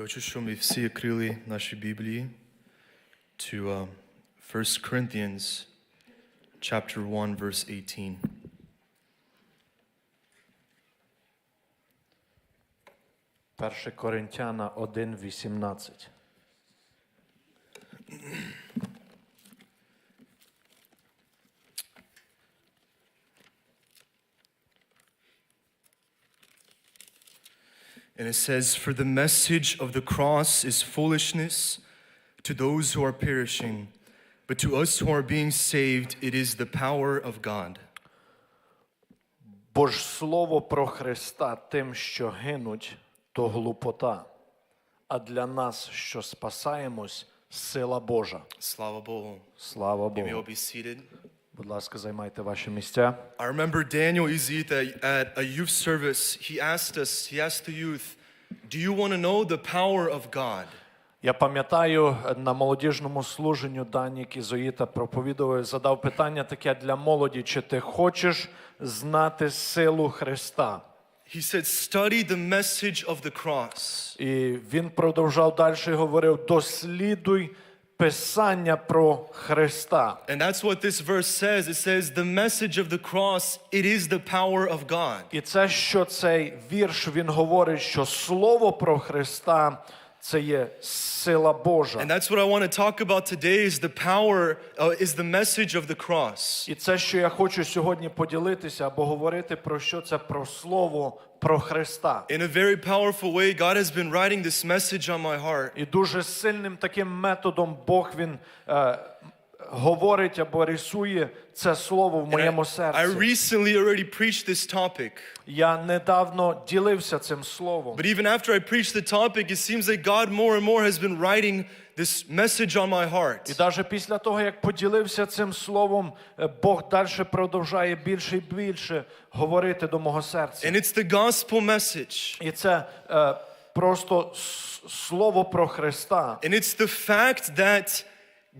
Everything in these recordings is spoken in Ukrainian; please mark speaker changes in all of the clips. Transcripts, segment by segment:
Speaker 1: Я хочу, щоб ми всі відкрили наші Біблії to uh, 1 Corinthians chapter 1 verse 18.
Speaker 2: Перше Коринтяна 1.18.
Speaker 1: And it says, For the message of the cross is foolishness to those who are perishing, but to us who are being saved, it is the power of God.
Speaker 2: Бо ж слово про Христа тим, що гинуть, то глупота, а для нас, що спасаємось, сила Божа.
Speaker 1: Slava Bohu.
Speaker 2: Слава
Speaker 1: You may all
Speaker 2: Богу.
Speaker 1: be seated.
Speaker 2: Будь ласка, займайте ваші місця.
Speaker 1: I remember Daniel Izit at, at a youth service. He asked us, he asked the youth, Do you want to know the power of God?
Speaker 2: Я пам'ятаю, на молодіжному служенню Дані Кізоїта проповідував, задав питання таке для молоді: чи ти хочеш знати силу Христа?
Speaker 1: He said, Study the message of the cross.
Speaker 2: І він продовжав далі і говорив: дослідуй Писання про Христа.
Speaker 1: And that's what this verse says. It says, The message of the cross, it is the power of God.
Speaker 2: І це, що цей вірш він говорить, що слово про Христа це є сила Божа.
Speaker 1: And that's what I want to talk about today is the power, uh, is the message of the cross.
Speaker 2: І це, що я хочу сьогодні поділитися або говорити про що це про слово про Христа.
Speaker 1: In a very powerful way, God has been writing this message on my heart.
Speaker 2: І дуже сильним таким методом Бог він е, говорить або рисує це слово в моєму
Speaker 1: I, I
Speaker 2: серці.
Speaker 1: recently already preached this topic.
Speaker 2: Я недавно ділився цим словом.
Speaker 1: But even after I preached the topic, it seems like God more and more has been writing this message on my
Speaker 2: І
Speaker 1: heart.
Speaker 2: після того, як поділився цим словом, е, Бог далі продовжує більше і більше говорити до мого серця.
Speaker 1: And it's the gospel message.
Speaker 2: І це е, просто слово про Христа.
Speaker 1: And it's the fact that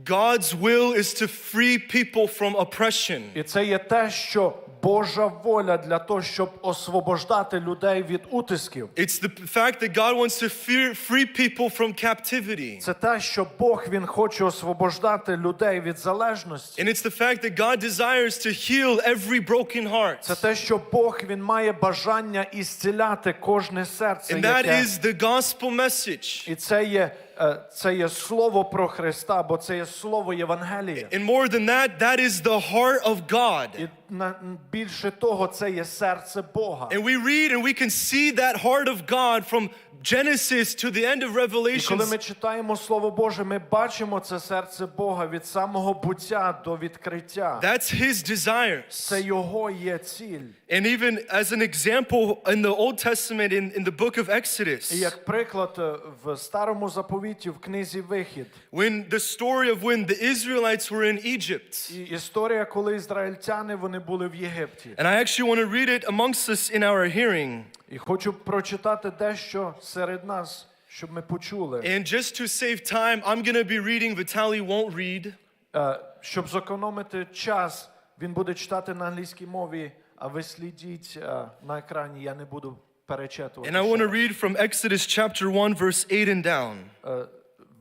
Speaker 1: God's will is to free people from oppression.
Speaker 2: І це є те, що Божа воля для того, щоб освобождати людей від утисків.
Speaker 1: It's the fact that God wants to fear, free people from captivity.
Speaker 2: Це те, що Бог він хоче освобождати людей від залежності.
Speaker 1: And it's the fact that God desires to heal every broken
Speaker 2: Це
Speaker 1: heart.
Speaker 2: те, що Бог він має бажання ісціляти кожне серце.
Speaker 1: And that
Speaker 2: Яке...
Speaker 1: is the gospel message.
Speaker 2: І це є, е, це є слово про Христа, бо це є слово Євангелія.
Speaker 1: And more than that, that is the heart of God.
Speaker 2: І на, більше того, це є серце Бога.
Speaker 1: And we read and we can see that heart of God from Genesis to the end of
Speaker 2: І коли
Speaker 1: Revelation.
Speaker 2: ми читаємо Слово Боже, ми бачимо це серце Бога від самого буття до відкриття.
Speaker 1: That's His desires.
Speaker 2: Це його є ціль.
Speaker 1: And even as an example in the Old Testament, in, in the book of
Speaker 2: І
Speaker 1: Exodus,
Speaker 2: як приклад е, в старому заповіті в книзі Вихід,
Speaker 1: when the story of when the Israelites were in Egypt.
Speaker 2: і історія, коли ізраїльтяни вони були в Єгипті.
Speaker 1: And I actually want to read it amongst us in our hearing.
Speaker 2: І хочу прочитати дещо серед нас, щоб ми почули.
Speaker 1: And just to save time, I'm going to be reading, Vitaly won't read.
Speaker 2: Е, Щоб зекономити час, він буде читати на англійській мові, а ви слідіть е, на екрані, я не буду перечитувати.
Speaker 1: And I want
Speaker 2: ще
Speaker 1: to read from Exodus chapter 1, verse 8 and down.
Speaker 2: раз. Е,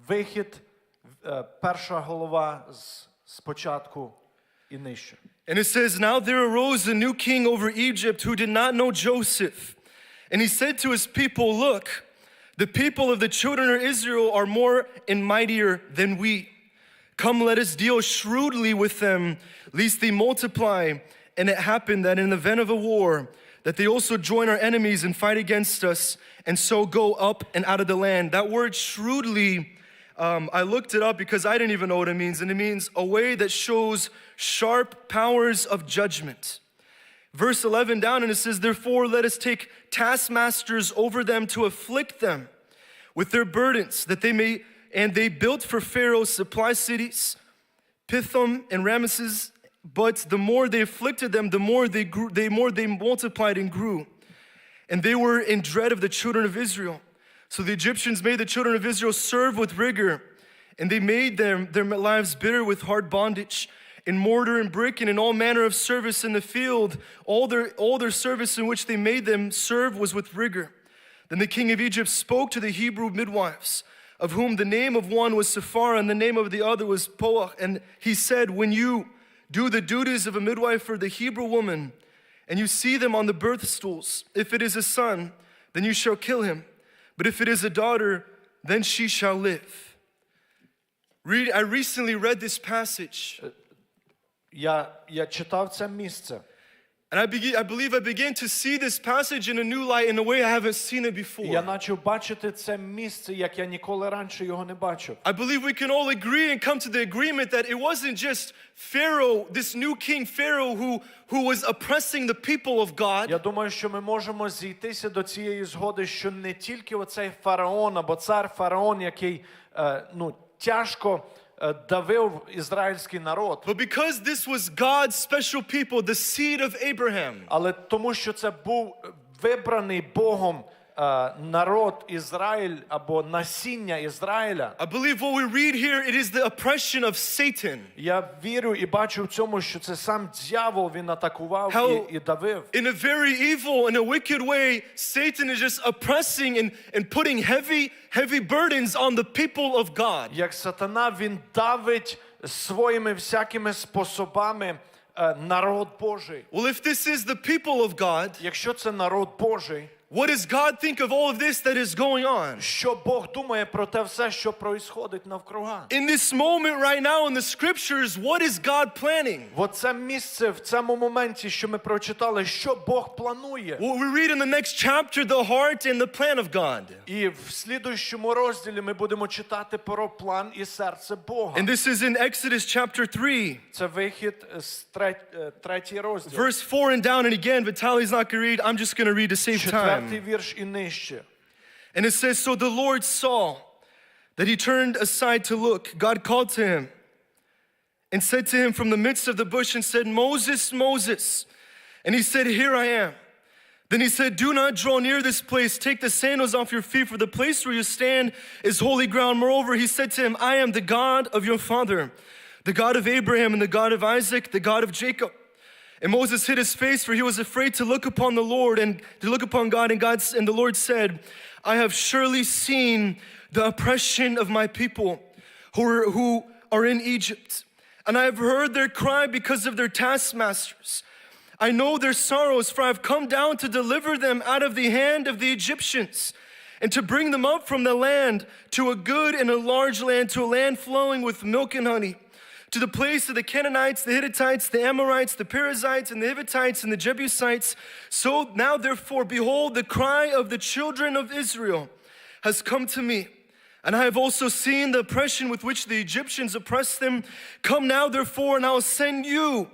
Speaker 2: Вихід, е, перша голова з спочатку і нижче.
Speaker 1: And it says, Now there arose a new king over Egypt who did not know Joseph. And he said to his people, Look, the people of the children of Israel are more and mightier than we. Come, let us deal shrewdly with them, lest they multiply. And it happened that in the event of a war, that they also join our enemies and fight against us, and so go up and out of the land. That word shrewdly, um, I looked it up because I didn't even know what it means, and it means a way that shows sharp powers of judgment. Verse 11 down, and it says, Therefore, let us take taskmasters over them to afflict them with their burdens, that they may, and they built for Pharaoh supply cities, Pithom and Ramesses. But the more they afflicted them, the more they grew, they more they multiplied and grew. And they were in dread of the children of Israel. So the Egyptians made the children of Israel serve with rigor, and they made them, their lives bitter with hard bondage. In mortar and brick and in all manner of service in the field, all their, all their service in which they made them serve was with rigor. Then the king of Egypt spoke to the Hebrew midwives, of whom the name of one was Sapphira and the name of the other was Poach. And he said, When you do the duties of a midwife for the Hebrew woman, and you see them on the birth stools, if it is a son, then you shall kill him. But if it is a daughter, then she shall live. Read, I recently read this passage,
Speaker 2: Я, я читав це місце.
Speaker 1: And I, begin, I believe I began to see this passage in a new light in a way I haven't seen it before.
Speaker 2: Я почав бачити це місце, як я ніколи раніше його не бачив.
Speaker 1: I believe we can all agree and come to the agreement that it wasn't just Pharaoh, this new king Pharaoh, who, who was oppressing the people of God.
Speaker 2: Я думаю, що ми можемо зійтися до цієї згоди, що не тільки оцей фараон або цар фараон, який е, ну, тяжко е, давив ізраїльський народ,
Speaker 1: But because this was God's special people, the seed of Abraham,
Speaker 2: але тому, що це був вибраний Богом е, народ Ізраїль або насіння Ізраїля.
Speaker 1: I believe what we read here, it is the oppression of Satan.
Speaker 2: Я вірю і бачу в цьому, що це сам дьявол він атакував і, і давив.
Speaker 1: In a very evil and a wicked way, Satan is just oppressing and, and putting heavy, heavy burdens on the people of God.
Speaker 2: Як сатана він давить своїми всякими способами е, народ Божий.
Speaker 1: Well, if this is the people of God,
Speaker 2: Якщо це народ Божий,
Speaker 1: what does God think of all of this that is going on?
Speaker 2: що Бог думає про те все, що происходить навкруга?
Speaker 1: In this moment right now in the scriptures, what is God planning?
Speaker 2: В оце місце, в цьому моменті, що ми прочитали, що Бог планує.
Speaker 1: What we read in the next chapter, the heart and the plan of God.
Speaker 2: І в слідуючому розділі ми будемо читати про план і серце Бога.
Speaker 1: And this is in Exodus chapter 3,
Speaker 2: Це вихід з трет- е, третій розділ.
Speaker 1: verse 4 and down. And again, Vitali's not going to read. I'm just going to read to save
Speaker 2: Четвертий
Speaker 1: time.
Speaker 2: вірш і нижче.
Speaker 1: And it says, So the Lord saw that he turned aside to look. God called to him and said to him from the midst of the bush and said, Moses, Moses. And he said, Here I am. Then he said, Do not draw near this place. Take the sandals off your feet, for the place where you stand is holy ground. Moreover, he said to him, I am the God of your father, the God of Abraham and the God of Isaac, the God of Jacob. And Moses hid his face, for he was afraid to look upon the Lord and to look upon God. And God and the Lord said, I have surely seen the oppression of my people who are, who are in Egypt, and I have heard their cry because of their taskmasters. I know their sorrows, for I have come down to deliver them out of the hand of the Egyptians and to bring them up from the land to a good and a large land, to a land flowing with milk and honey, to the place of the Canaanites, the Hittites, the Amorites, the Perizzites, and the Hivitites, and the Jebusites. So now, therefore, behold, the cry of the children of Israel has come to me. And I have also seen the oppression with which the Egyptians oppress them. Come now, therefore, and I'll send you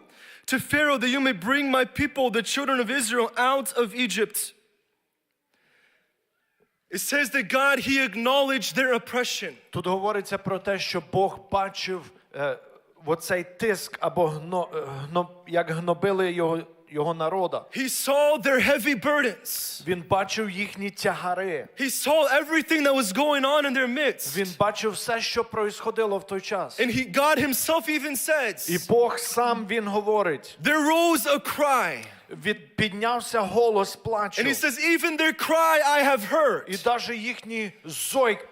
Speaker 1: to Pharaoh that you may bring my people, the children of Israel, out of Egypt. It says that God, He acknowledged their oppression.
Speaker 2: Тут говориться про те, що Бог бачив е, оцей тиск або гно, е, гно, як гнобили його, його народа.
Speaker 1: He saw their heavy burdens.
Speaker 2: Він бачив їхні тягари.
Speaker 1: He saw everything that was going on in their midst.
Speaker 2: Він бачив все, що происходило в той час.
Speaker 1: And he, God Himself even
Speaker 2: І Бог сам він говорить.
Speaker 1: There rose a cry.
Speaker 2: Від піднявся голос плачу.
Speaker 1: And He says, Even their cry I have
Speaker 2: І
Speaker 1: heard.
Speaker 2: навіть їхній зой е,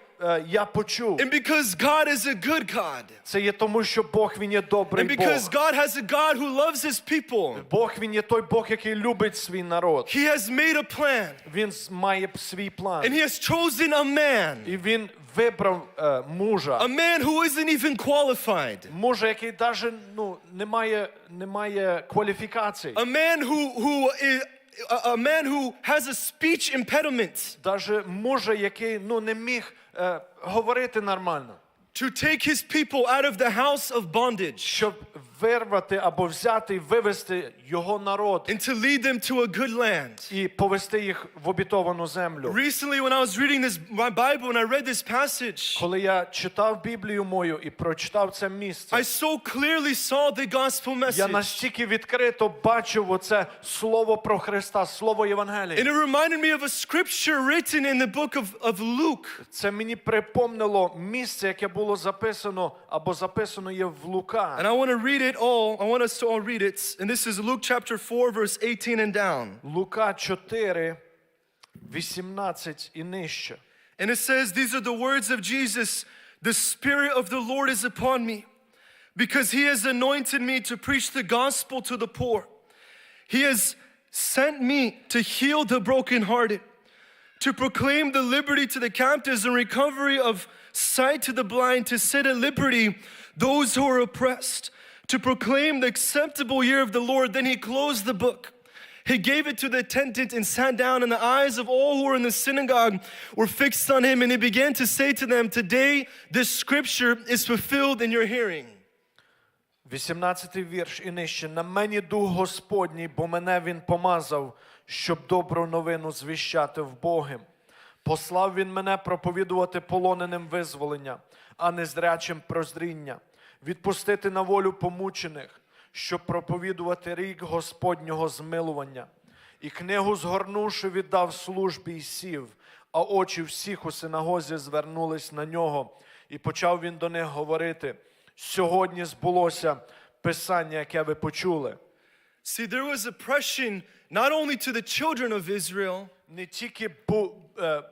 Speaker 2: я почув.
Speaker 1: And because God is a good God,
Speaker 2: Це є тому, що Бог він є добрий
Speaker 1: and because God has a God who loves His people,
Speaker 2: Бог він є той Бог, який любить свій народ.
Speaker 1: He has made a plan.
Speaker 2: Він має свій план.
Speaker 1: And He has chosen a man,
Speaker 2: І він вибрав е, мужа.
Speaker 1: a man who isn't even qualified,
Speaker 2: Мужа, який навіть ну, не має, не має кваліфікацій.
Speaker 1: a man who, who is, a, a man who has a speech impediment
Speaker 2: Даже мужа, який ну, не міг е, говорити нормально.
Speaker 1: to take his people out of the house of bondage
Speaker 2: Щоб вирвати або взяти і вивести його народ
Speaker 1: and to lead them to a good land.
Speaker 2: і повести їх в обітовану землю.
Speaker 1: Recently, when I was reading this my Bible and I read this passage,
Speaker 2: Коли я читав Біблію мою і прочитав це місце,
Speaker 1: I so clearly saw the gospel
Speaker 2: я
Speaker 1: message.
Speaker 2: настільки відкрито бачив оце слово про Христа, слово
Speaker 1: And it reminded me of a scripture written in the book of, of Luke.
Speaker 2: Це мені припомнило місце, яке було записано або записано є в
Speaker 1: And I want to read it all. I want us to all read it. And this is Luke chapter 4, verse 18 and down.
Speaker 2: Лука 4, 18 і нижче.
Speaker 1: And it says, These are the words of Jesus The Spirit of the Lord is upon me, because He has anointed me to preach the gospel to the poor. He has sent me to heal the brokenhearted, to proclaim the liberty to the captives and recovery of sight to the blind, to set at liberty those who are oppressed, to proclaim the acceptable year of the Lord. Then He closed the book. He gave it to the attendant and sat down, and the eyes of all who were in the synagogue were fixed on him. And he began to say to them, Today this scripture is fulfilled in your hearing.
Speaker 2: 18 вірш і нижче. На мені дух Господній, бо мене він помазав, щоб добру новину звіщати в Богим. Послав він мене проповідувати полоненим визволення, а не зрячим прозріння, відпустити на волю помучених, щоб проповідувати рік Господнього змилування. І книгу згорнувши, віддав службі й сів, а очі всіх у синагозі звернулись на нього, і почав він до них говорити: сьогодні збулося писання, яке ви почули.
Speaker 1: See, there was oppression not only to the children of Israel,
Speaker 2: Не тільки е,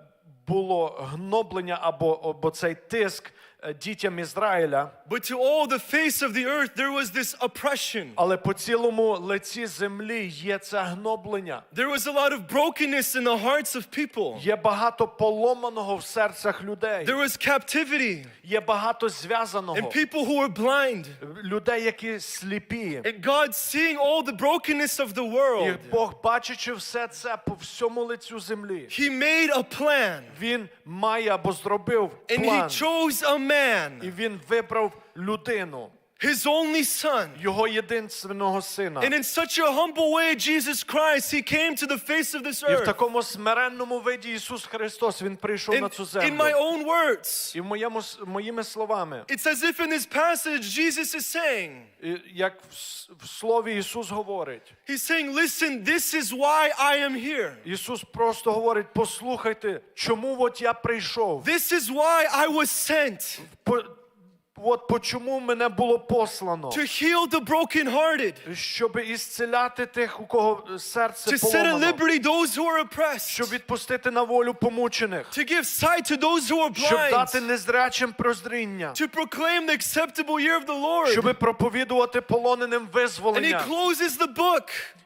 Speaker 2: було гноблення або, або цей тиск дітям Ізраїля,
Speaker 1: but to all the face of the earth, there was this oppression.
Speaker 2: але по цілому лиці землі є це гноблення.
Speaker 1: There was a lot of brokenness in the hearts of people.
Speaker 2: Є багато поломаного в серцях людей.
Speaker 1: There was captivity
Speaker 2: Є багато зв'язаного.
Speaker 1: and people who were blind.
Speaker 2: Людей, які сліпі.
Speaker 1: And God, seeing all the brokenness of the
Speaker 2: І
Speaker 1: world,
Speaker 2: Бог, бачачи все це по всьому лицю землі,
Speaker 1: He made a plan.
Speaker 2: він має або зробив
Speaker 1: And He
Speaker 2: план.
Speaker 1: chose a
Speaker 2: І він вибрав людину,
Speaker 1: His only son.
Speaker 2: його єдинственного сина.
Speaker 1: And in such a humble way, Jesus Christ, He came to the face of this
Speaker 2: І в
Speaker 1: earth.
Speaker 2: такому смиренному виді Ісус Христос Він прийшов
Speaker 1: In,
Speaker 2: на цю
Speaker 1: in
Speaker 2: землю.
Speaker 1: my own words,
Speaker 2: І в моєму с- моїми словами,
Speaker 1: it's as if in this passage, Jesus is saying,
Speaker 2: і як в, с- в слові Ісус говорить.
Speaker 1: He's saying, Listen, this is why I am here.
Speaker 2: Ісус просто говорить: послухайте, чому от я прийшов?
Speaker 1: This is why I was sent
Speaker 2: По, От по чому мене було послано?
Speaker 1: to heal the brokenhearted,
Speaker 2: Щоб ісцеляти тих, у кого серце
Speaker 1: to set at liberty those who are oppressed,
Speaker 2: Щоб відпустити на волю помучених.
Speaker 1: to give sight to those who are
Speaker 2: Щоб дати
Speaker 1: blind,
Speaker 2: незрячим прозріння.
Speaker 1: to proclaim the acceptable year of the Lord.
Speaker 2: Щоб проповідувати полоненим
Speaker 1: And he
Speaker 2: визволення.
Speaker 1: closes the book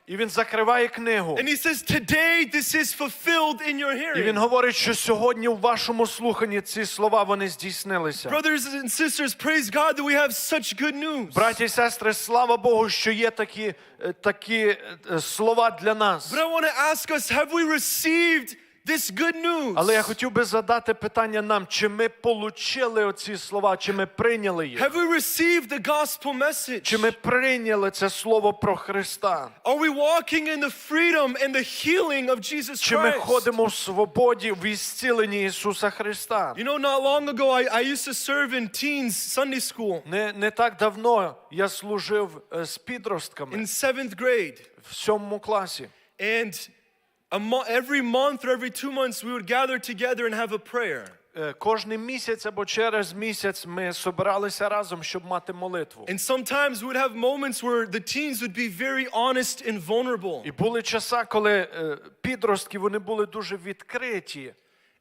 Speaker 2: І він закриває книгу.
Speaker 1: and he says, Today this is fulfilled in your
Speaker 2: І він говорить, що сьогодні у вашому слуханні ці слова вони здійснилися.
Speaker 1: Brothers and sisters, praise God that we have such good news.
Speaker 2: Браті і сестри, слава Богу, що є такі, е, такі е, слова для нас.
Speaker 1: But I want to ask us, have we received this good news?
Speaker 2: Але я хотів би задати питання нам, чи ми получили оці слова, чи ми прийняли їх?
Speaker 1: Have we received the gospel message?
Speaker 2: Чи ми прийняли це слово про Христа?
Speaker 1: Are we walking in the freedom and the healing of Jesus
Speaker 2: Чи ми
Speaker 1: Christ?
Speaker 2: ходимо в свободі, в ісціленні Ісуса Христа?
Speaker 1: You know, not long ago, I, I used to serve in teens Sunday school
Speaker 2: Не, не так давно я служив е, з підростками
Speaker 1: in seventh grade.
Speaker 2: в сьомому класі.
Speaker 1: And mo- every month or every two months, we would gather together and have a prayer.
Speaker 2: Е, Кожний місяць або через місяць ми собиралися разом, щоб мати молитву.
Speaker 1: And sometimes we would have moments where the teens would be very honest and vulnerable.
Speaker 2: І були часи, коли е, підростки вони були дуже відкриті,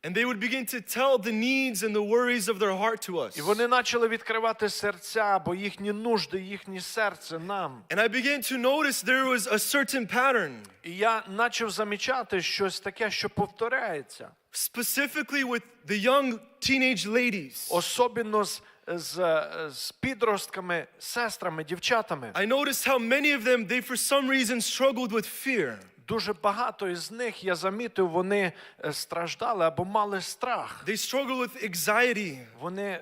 Speaker 1: And they would begin to tell the needs and the worries of their heart to us.
Speaker 2: і вони почали відкривати серця, бо їхні нужди, їхнє серце нам.
Speaker 1: And I began to notice there was a certain pattern,
Speaker 2: І я почав замічати щось таке, що повторяється,
Speaker 1: specifically with the young teenage ladies.
Speaker 2: особливо з, з, е, з підростками, сестрами, дівчатами.
Speaker 1: I noticed how many of them, they for some reason struggled with fear.
Speaker 2: Дуже багато із них я замітив, вони е, страждали або мали страх.
Speaker 1: They struggle with anxiety.
Speaker 2: Вони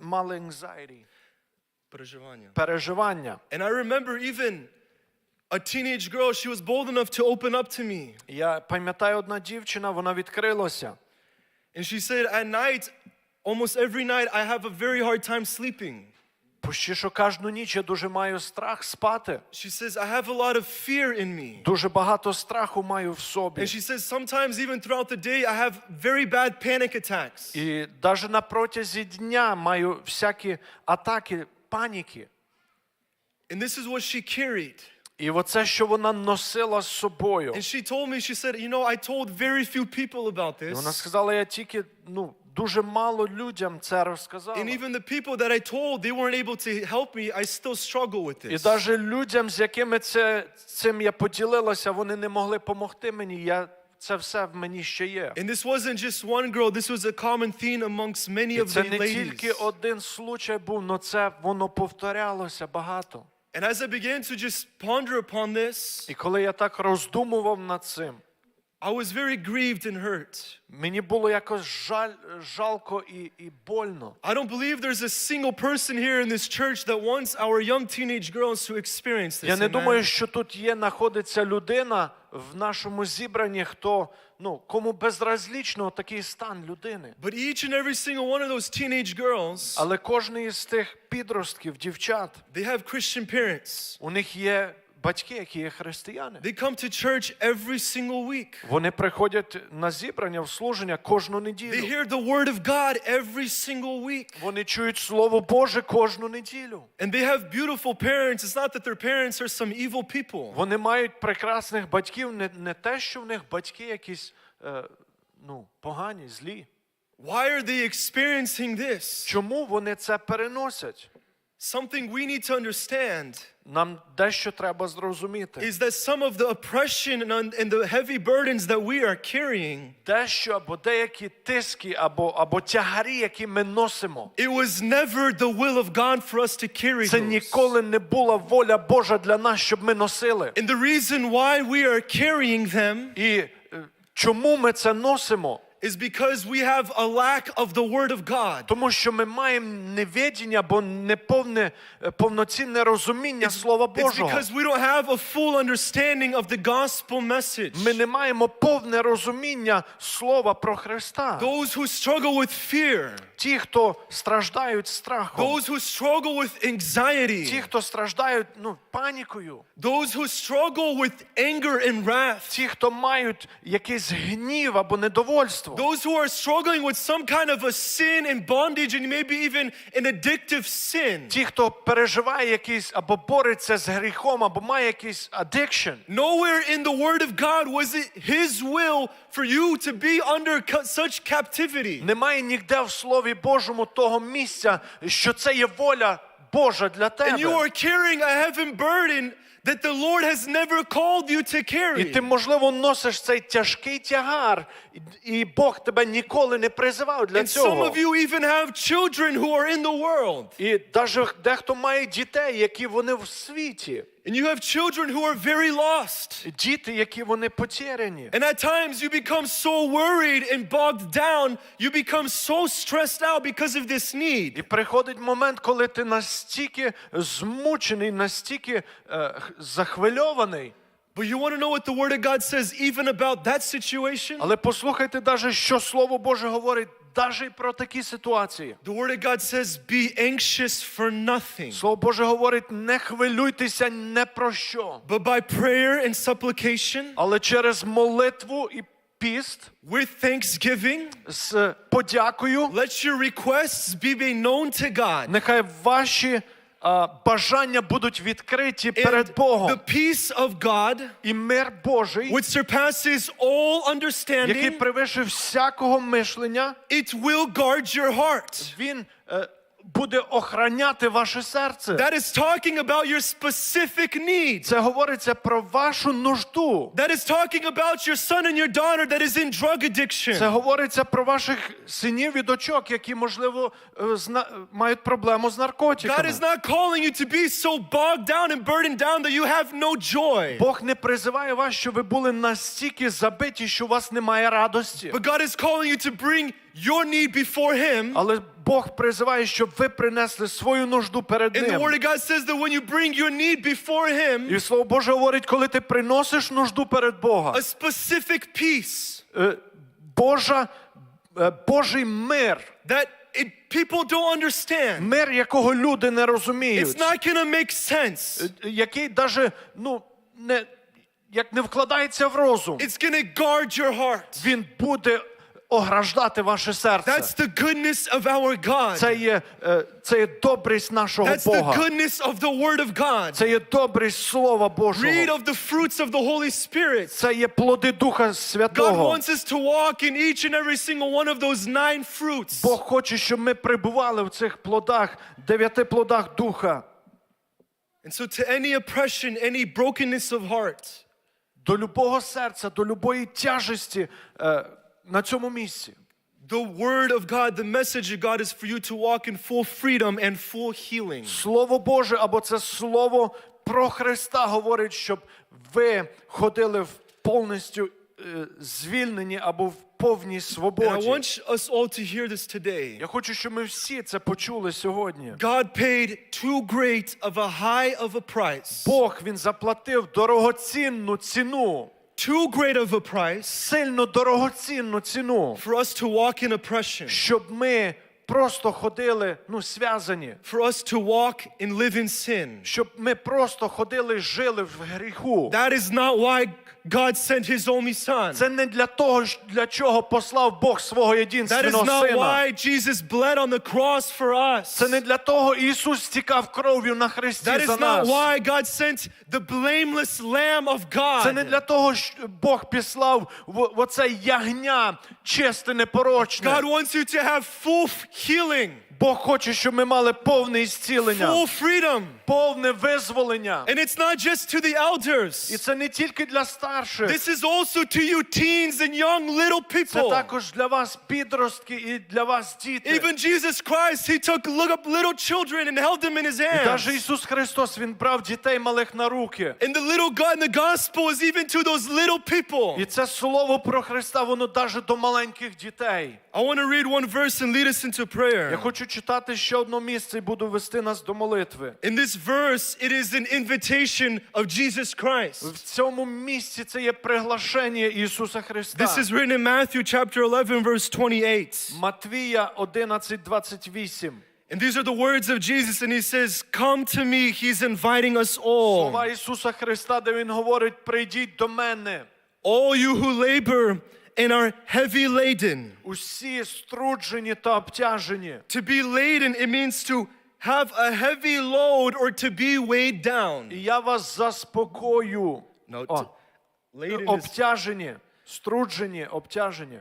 Speaker 2: мали anxiety,
Speaker 1: Переживання.
Speaker 2: переживання.
Speaker 1: And I remember even a teenage girl, she was bold enough to open up to me.
Speaker 2: Я пам'ятаю, одна дівчина, вона відкрилася.
Speaker 1: And she said, At night, almost every night, I have a very hard time sleeping.
Speaker 2: Почти що кожну ніч я дуже маю страх спати.
Speaker 1: She says, I have a lot of fear in me.
Speaker 2: Дуже багато страху маю в собі.
Speaker 1: And she says, sometimes even throughout the day, I have very bad panic attacks.
Speaker 2: І навіть на протязі дня маю всякі атаки, паніки.
Speaker 1: And this is what she carried.
Speaker 2: І оце, що вона носила з собою.
Speaker 1: And she told me, she said, You know, I told very few people about
Speaker 2: І вона
Speaker 1: this.
Speaker 2: сказала, я тільки ну, дуже мало людям це розказала.
Speaker 1: And even the people that I told, they weren't able to help me. I still struggle with
Speaker 2: І
Speaker 1: this.
Speaker 2: навіть людям, з якими це, цим я поділилася, вони не могли допомогти мені. Я, це все в мені ще є.
Speaker 1: And this wasn't just one girl, this was a common theme amongst many
Speaker 2: І
Speaker 1: of
Speaker 2: це не тільки один случай був, але це воно повторялося багато.
Speaker 1: And as I began to just ponder upon this,
Speaker 2: І коли я так роздумував над цим,
Speaker 1: I was very grieved and hurt.
Speaker 2: мені було якось жаль, жалко і, і больно.
Speaker 1: I don't believe there's a single person here in this church that wants our young teenage girls to experience this.
Speaker 2: Я не думаю, що тут є, знаходиться людина в нашому зібранні, хто, ну, кому безразлічно такий стан людини.
Speaker 1: But each and every single one of those teenage girls,
Speaker 2: Але кожен із тих підростків, дівчат,
Speaker 1: they have Christian parents.
Speaker 2: у них є батьки, які є християни.
Speaker 1: They come to church every single week.
Speaker 2: Вони приходять на зібрання в служення кожну
Speaker 1: They
Speaker 2: неділю.
Speaker 1: hear the word of God every single week.
Speaker 2: Вони чують Слово Боже кожну неділю.
Speaker 1: And they have beautiful parents. It's not that their parents are some evil people.
Speaker 2: Вони мають прекрасних батьків, не, не те, що в них батьки якісь е, ну, погані, злі.
Speaker 1: Why are they experiencing this?
Speaker 2: Чому вони це переносять?
Speaker 1: Something we need to understand
Speaker 2: Нам дещо треба зрозуміти.
Speaker 1: is that some of the oppression and, the heavy burdens that we are carrying,
Speaker 2: Дещо або деякі тиски, або, або тягарі, які ми носимо.
Speaker 1: it was never the will of God for us to carry
Speaker 2: Це ніколи не була воля Божа для нас, щоб ми носили.
Speaker 1: And the reason why we are carrying them
Speaker 2: І е, чому ми це носимо?
Speaker 1: is because we have a lack of the Word of God.
Speaker 2: Тому що ми маємо невідіння або неповне е, повноцінне розуміння Слова
Speaker 1: It's
Speaker 2: Божого.
Speaker 1: because we don't have a full understanding of the gospel message.
Speaker 2: Ми не маємо повне розуміння Слова про Христа.
Speaker 1: Those who struggle with fear,
Speaker 2: Ті, хто страждають страхом,
Speaker 1: those who struggle with
Speaker 2: ті,
Speaker 1: anxiety,
Speaker 2: хто страждають ну, панікою,
Speaker 1: those who struggle with anger and wrath,
Speaker 2: ті, хто мають якийсь гнів або недовольство,
Speaker 1: those who are struggling with some kind of a sin and bondage and maybe even an addictive sin.
Speaker 2: ті, хто переживає якийсь або бореться з гріхом, або має якийсь addiction.
Speaker 1: Nowhere in the Word of God was it His will for you to be under ca- such captivity.
Speaker 2: Немає ніде в Слові Божому того місця, що це є воля Божа для
Speaker 1: And you
Speaker 2: тебе.
Speaker 1: are carrying a heaven burden that the Lord has never called you to
Speaker 2: І ти, можливо, носиш цей тяжкий тягар, і- Бог тебе ніколи не призивав для
Speaker 1: And some
Speaker 2: цього.
Speaker 1: of you even have children who are in the world.
Speaker 2: І навіть дехто має дітей, які вони в світі,
Speaker 1: And you have children who are very lost.
Speaker 2: діти, які вони потеряні.
Speaker 1: And at times you become so worried and bogged down, you become so stressed out because of this need.
Speaker 2: І приходить момент, коли ти настільки змучений, настільки е, захвильований.
Speaker 1: But you want to know what the Word of God says even about that situation?
Speaker 2: Але послухайте, даже, що Слово Боже говорить навіть про такі ситуації.
Speaker 1: The Word of God says, Be anxious for nothing,
Speaker 2: Слово Боже говорить, не хвилюйтеся не про що,
Speaker 1: but by prayer and supplication,
Speaker 2: але через молитву і піст
Speaker 1: with thanksgiving,
Speaker 2: з подякою,
Speaker 1: let your requests be made known to God.
Speaker 2: нехай ваші а, бажання будуть відкриті перед Богом.
Speaker 1: the peace of God,
Speaker 2: І мир Божий,
Speaker 1: which surpasses all
Speaker 2: який
Speaker 1: understanding,
Speaker 2: всякого мишлення,
Speaker 1: it will guard your heart.
Speaker 2: він е, буде охраняти ваше серце.
Speaker 1: That is talking about your specific needs.
Speaker 2: Це говориться про вашу нужду.
Speaker 1: That is talking about your son and your daughter that is in drug addiction.
Speaker 2: Це говориться про ваших синів і дочок, які, можливо, е, зна- мають проблему з наркотиками.
Speaker 1: God is not calling you to be so bogged down and burdened down that you have no joy.
Speaker 2: Бог не призиває вас, щоб ви були настільки забиті, що у вас немає радості.
Speaker 1: But God is calling you to bring your need before Him.
Speaker 2: Але Бог призиває, щоб ви принесли свою нужду перед
Speaker 1: And the
Speaker 2: ним.
Speaker 1: Word of God says that when you bring your need before Him,
Speaker 2: І Слово Боже говорить, коли ти приносиш нужду перед Бога,
Speaker 1: a specific peace
Speaker 2: е, Божа, е, Божий мир,
Speaker 1: that it, people don't understand.
Speaker 2: мир, якого люди не
Speaker 1: It's
Speaker 2: розуміють,
Speaker 1: not going to make sense.
Speaker 2: е, який навіть ну, не, як не вкладається в розум,
Speaker 1: It's to guard your heart.
Speaker 2: він буде ограждати ваше серце.
Speaker 1: That's the goodness of our God.
Speaker 2: Це є, е, це є добрість нашого
Speaker 1: That's the goodness of the Word of God.
Speaker 2: Це є добрість Слова
Speaker 1: Read
Speaker 2: Божого.
Speaker 1: of the fruits of the Holy Spirit.
Speaker 2: Це є плоди Духа
Speaker 1: God
Speaker 2: Святого.
Speaker 1: wants us to walk in each and every single one of those nine fruits.
Speaker 2: Бог хоче, щоб ми прибували в цих плодах, дев'яти плодах Духа.
Speaker 1: And so, to any oppression, any brokenness of heart,
Speaker 2: До любого серця, до любої тяжесті е, на цьому місці.
Speaker 1: the Word of God, the message of God is for you to walk in full freedom and full healing.
Speaker 2: Слово Боже або це слово про Христа говорить, щоб ви ходили в повністю е, звільнені або в повній
Speaker 1: And I
Speaker 2: свободі.
Speaker 1: want us all to hear this today.
Speaker 2: Я хочу, щоб ми всі це почули сьогодні.
Speaker 1: God paid too great of a high of a price,
Speaker 2: Бог він заплатив дорогоцінну ціну,
Speaker 1: too great of a price
Speaker 2: сильно дорогоцінну ціну,
Speaker 1: for us to walk in oppression,
Speaker 2: щоб ми просто ходили, ну, зв'язані,
Speaker 1: for us to walk and live in sin.
Speaker 2: щоб ми просто ходили і жили в гріху.
Speaker 1: That is not why God sent His only Son.
Speaker 2: Це не для того, для чого послав Бог свого
Speaker 1: That is not
Speaker 2: сина.
Speaker 1: why Jesus bled on the cross for us.
Speaker 2: Це не для того Ісус стікав кров'ю на хресті
Speaker 1: That is not why God sent the blameless Lamb of
Speaker 2: Це не
Speaker 1: God.
Speaker 2: для того, що Бог післав оце ягня чисте, непорочне.
Speaker 1: God wants you to have full healing,
Speaker 2: Бог хоче, щоб ми мали повне зцілення,
Speaker 1: full freedom.
Speaker 2: повне визволення.
Speaker 1: And it's not just to the
Speaker 2: І
Speaker 1: elders.
Speaker 2: це не тільки для старших.
Speaker 1: This is also to you teens and young little
Speaker 2: Це
Speaker 1: people.
Speaker 2: також для вас підростки і для вас діти.
Speaker 1: Even Jesus Christ, He took look up little children and held them in His
Speaker 2: І навіть
Speaker 1: hands.
Speaker 2: Ісус Христос, Він брав дітей малих на руки.
Speaker 1: And the little God in the gospel is even to those little people.
Speaker 2: І це слово про Христа, воно навіть до маленьких дітей.
Speaker 1: I want to read one verse and lead us into
Speaker 2: Я
Speaker 1: prayer.
Speaker 2: хочу читати ще одне місце і буду вести нас до молитви.
Speaker 1: In this verse, it is an invitation of Jesus Christ.
Speaker 2: В цьому місці це є приглашення Ісуса Христа.
Speaker 1: This is written in Matthew chapter 11, verse 28.
Speaker 2: Матвія 11:28.
Speaker 1: And these are the words of Jesus, and He says, Come to me. He's inviting us all.
Speaker 2: Слова Ісуса Христа, де Він говорить: прийдіть до мене,
Speaker 1: All you who labor and are heavy laden.
Speaker 2: усі струджені та обтяжені.
Speaker 1: To be laden, it means to have a heavy load or to be weighed down.
Speaker 2: І я вас заспокою.
Speaker 1: No,
Speaker 2: О,
Speaker 1: to- laden is,
Speaker 2: обтяжені, струджені, обтяжені.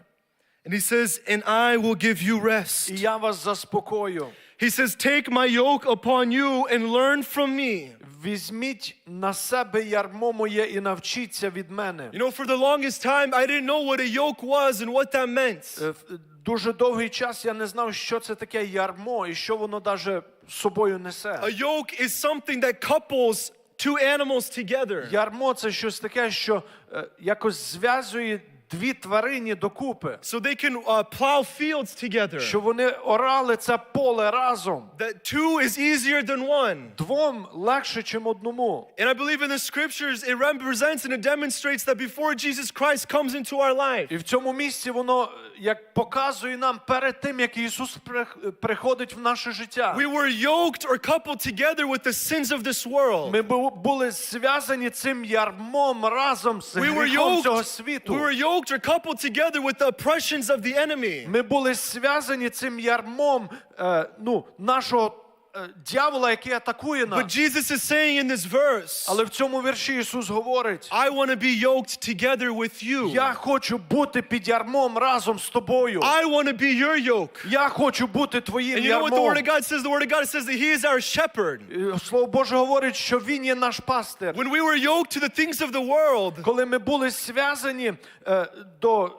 Speaker 1: and He says, And I will give you rest.
Speaker 2: І я вас заспокою.
Speaker 1: He says, Take my yoke upon you and learn from me.
Speaker 2: Візьміть на себе ярмо моє і навчіться від мене.
Speaker 1: You know, for the longest time, I didn't know what a yoke was and what that meant.
Speaker 2: Е, Дуже довгий час я не знав, що це таке ярмо і що воно даже собою несе.
Speaker 1: A yoke is something that couples two animals together.
Speaker 2: Ярмо це щось таке, що е, якось зв'язує дві тварині докупи,
Speaker 1: So they can uh, plow fields together.
Speaker 2: що вони орали це поле разом.
Speaker 1: That two is easier than one.
Speaker 2: Двом легше, чим одному.
Speaker 1: And I believe in the scriptures, it represents and it demonstrates that before Jesus Christ comes into our life,
Speaker 2: І в цьому місці воно е, як показує нам перед тим, як Ісус при- приходить в наше життя.
Speaker 1: we were yoked or coupled together with the sins of this world.
Speaker 2: Ми бу- були зв'язані цим ярмом разом з
Speaker 1: We were
Speaker 2: гріхом
Speaker 1: yoked,
Speaker 2: цього світу.
Speaker 1: we were yoked or coupled together with the oppressions of the enemy.
Speaker 2: Ми були зв'язані цим ярмом е, ну, нашого дьявола, який атакує
Speaker 1: But. Jesus is saying in this verse,
Speaker 2: Але в цьому вірші Ісус говорить:
Speaker 1: I want to be yoked together with you.
Speaker 2: Я хочу бути під ярмом разом з тобою.
Speaker 1: I want to be your yoke.
Speaker 2: Я хочу бути твоїм
Speaker 1: And you know what the Word of God says? The Word of God says that He is our shepherd.
Speaker 2: Е, Слово Боже говорить, що Він є наш пастир.
Speaker 1: When we were yoked to the things of the world,
Speaker 2: Коли ми були зв'язані е, до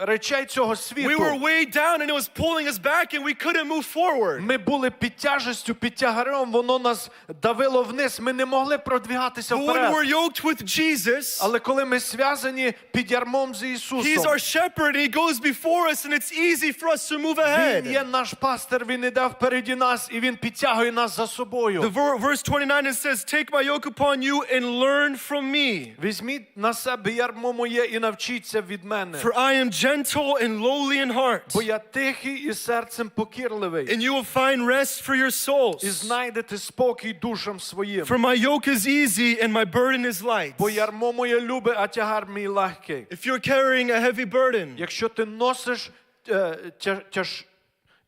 Speaker 2: речей цього
Speaker 1: we were weighed down and it was pulling us back and we couldn't move forward.
Speaker 2: ми були під тяжестю, під тягарем, воно нас давило вниз. Ми не могли продвігатися
Speaker 1: But when we're
Speaker 2: вперед.
Speaker 1: yoked with Jesus,
Speaker 2: Але коли ми зв'язані під ярмом з
Speaker 1: He's our shepherd He goes before us and it's easy for us to move
Speaker 2: Він є
Speaker 1: ahead.
Speaker 2: наш пастир, Він іде впереді нас і Він підтягує нас за
Speaker 1: The
Speaker 2: собою.
Speaker 1: ver- verse 29 it says, Take my yoke upon you and learn from me.
Speaker 2: Візьміть на себе ярмо моє і навчіться від мене.
Speaker 1: For I am gentle and lowly in heart,
Speaker 2: бо я тихий і серцем покірливий,
Speaker 1: and you will find rest for your
Speaker 2: і
Speaker 1: souls.
Speaker 2: знайдете спокій душам своїм.
Speaker 1: For my yoke is easy and my burden is light.
Speaker 2: Бо ярмо моє любе, а тягар мій легкий.
Speaker 1: If you're carrying a heavy burden,
Speaker 2: Якщо ти носиш е, тя- тяж-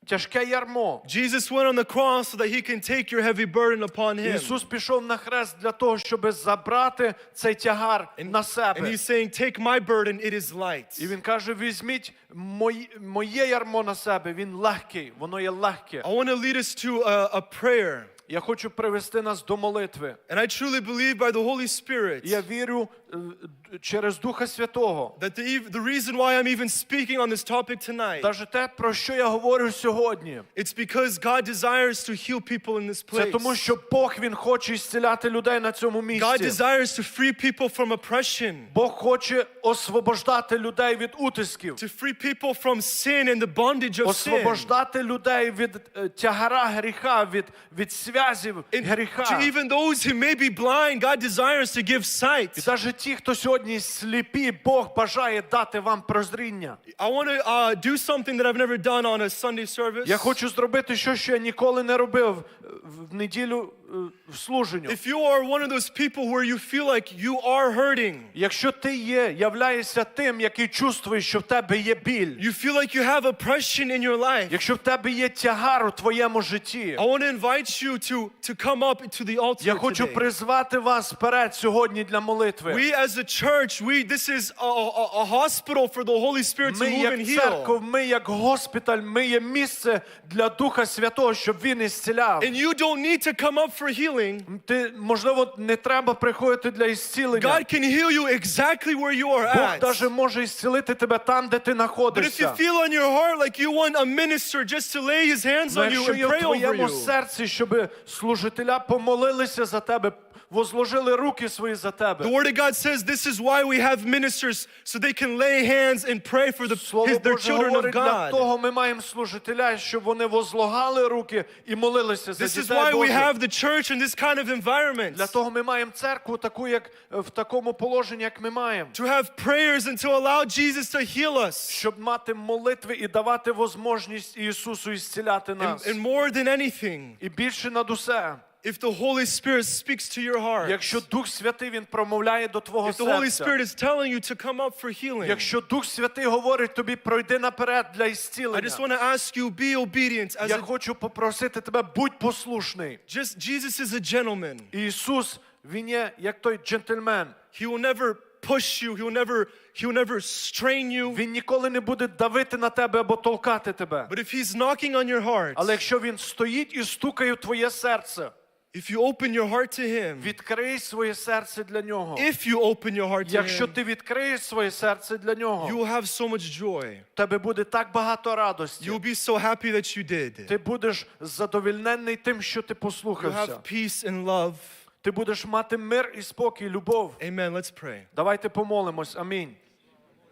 Speaker 2: Тяжке ярмо,
Speaker 1: Jesus went on the cross so that he can take your heavy burden upon him.
Speaker 2: Ісус пішов на хрест для того, щоб забрати цей тягар на
Speaker 1: And he's saying, Take my burden, it is light.
Speaker 2: І він каже: візьміть моє, ярмо на себе. Він легкий, воно є легке.
Speaker 1: I want to lead us to a, a prayer.
Speaker 2: Я хочу привести нас до молитви.
Speaker 1: And I truly believe by the Holy Spirit
Speaker 2: Я вірю е, через Духа Святого.
Speaker 1: that the, the reason why I'm even speaking on this topic tonight,
Speaker 2: Даже те, про що я говорю сьогодні,
Speaker 1: it's because God desires to heal people in this
Speaker 2: це
Speaker 1: place.
Speaker 2: тому, що Бог він хоче зціляти людей на цьому
Speaker 1: God desires to free people from oppression,
Speaker 2: Бог хоче освобождати людей від утисків,
Speaker 1: to free people from sin and the bondage of sin.
Speaker 2: освобождати людей від е, тягара гріха, від, від зв'язів гріха.
Speaker 1: to even those who may be blind, God desires to give sight.
Speaker 2: І навіть ті, хто сьогодні сліпі, Бог бажає дати вам прозріння.
Speaker 1: I want to uh, do something that I've never done on a Sunday service.
Speaker 2: Я хочу зробити щось, що я ніколи не робив в неділю е, в служенню.
Speaker 1: If you are one of those people where you feel like you are hurting,
Speaker 2: Якщо ти є, являєшся тим, який чувствує, що в тебе є біль,
Speaker 1: you feel like you have oppression in your life,
Speaker 2: якщо в тебе є тягар у твоєму житті,
Speaker 1: I want to invite you to, to come up to the altar
Speaker 2: я хочу
Speaker 1: today.
Speaker 2: призвати вас вперед сьогодні для молитви.
Speaker 1: We as a church, we this is a, a, a hospital for the Holy Spirit to move and
Speaker 2: як
Speaker 1: heal.
Speaker 2: церков, ми як госпіталь, ми є місце для Духа Святого, щоб він ісціляв.
Speaker 1: And you don't need to come up for healing.
Speaker 2: Ти, можливо, не треба приходити для ісцілення.
Speaker 1: God can heal you exactly where you are
Speaker 2: Бог
Speaker 1: at.
Speaker 2: даже може ісцілити тебе там, де ти
Speaker 1: But if you
Speaker 2: знаходишся.
Speaker 1: feel on your heart like you want a minister just to lay his hands
Speaker 2: Но
Speaker 1: on you
Speaker 2: якщо
Speaker 1: and
Speaker 2: є в
Speaker 1: pray over
Speaker 2: твоєму
Speaker 1: you,
Speaker 2: серці, щоб служителя помолилися за тебе, возложили руки свої за
Speaker 1: the. Word of God says this is why we have ministers so they can lay hands and pray for the, his, their children of God.
Speaker 2: того ми маємо служителя, щоб вони возлагали руки і молилися за
Speaker 1: This is why we have the church in this kind of environment.
Speaker 2: Для того ми маємо церкву таку, як е, в такому положенні, як ми маємо.
Speaker 1: To have prayers and to allow Jesus to heal us.
Speaker 2: Щоб мати молитви і давати можливість Ісусу ісціляти
Speaker 1: And, and more than anything,
Speaker 2: І більше над усе,
Speaker 1: if the Holy Spirit speaks to your heart,
Speaker 2: якщо Дух Святий Він промовляє до твого
Speaker 1: if the Holy Spirit is telling you to come up for healing,
Speaker 2: якщо Дух Святий говорить тобі, пройди наперед для
Speaker 1: I just want to ask you, be obedient. As
Speaker 2: Я хочу попросити тебе, будь послушний.
Speaker 1: just Jesus is a gentleman.
Speaker 2: Ісус, Він є як той джентльмен.
Speaker 1: He will never push you. He will never he will never strain you.
Speaker 2: Він ніколи не буде давити на тебе або толкати тебе.
Speaker 1: But if he's knocking on your heart,
Speaker 2: Але якщо він стоїть і стукає в твоє серце,
Speaker 1: if you open your heart to him,
Speaker 2: відкрий своє серце для нього.
Speaker 1: if you open your heart to
Speaker 2: Якщо
Speaker 1: him,
Speaker 2: ти відкриєш своє серце для
Speaker 1: you will have so much joy.
Speaker 2: тебе буде так багато радості.
Speaker 1: You'll be so happy that you did.
Speaker 2: Ти будеш задовільнений тим, що ти послухався.
Speaker 1: have peace and love.
Speaker 2: Ти будеш мати мир і спокій, любов.
Speaker 1: Amen. Let's pray.
Speaker 2: Давайте помолимось. Амінь.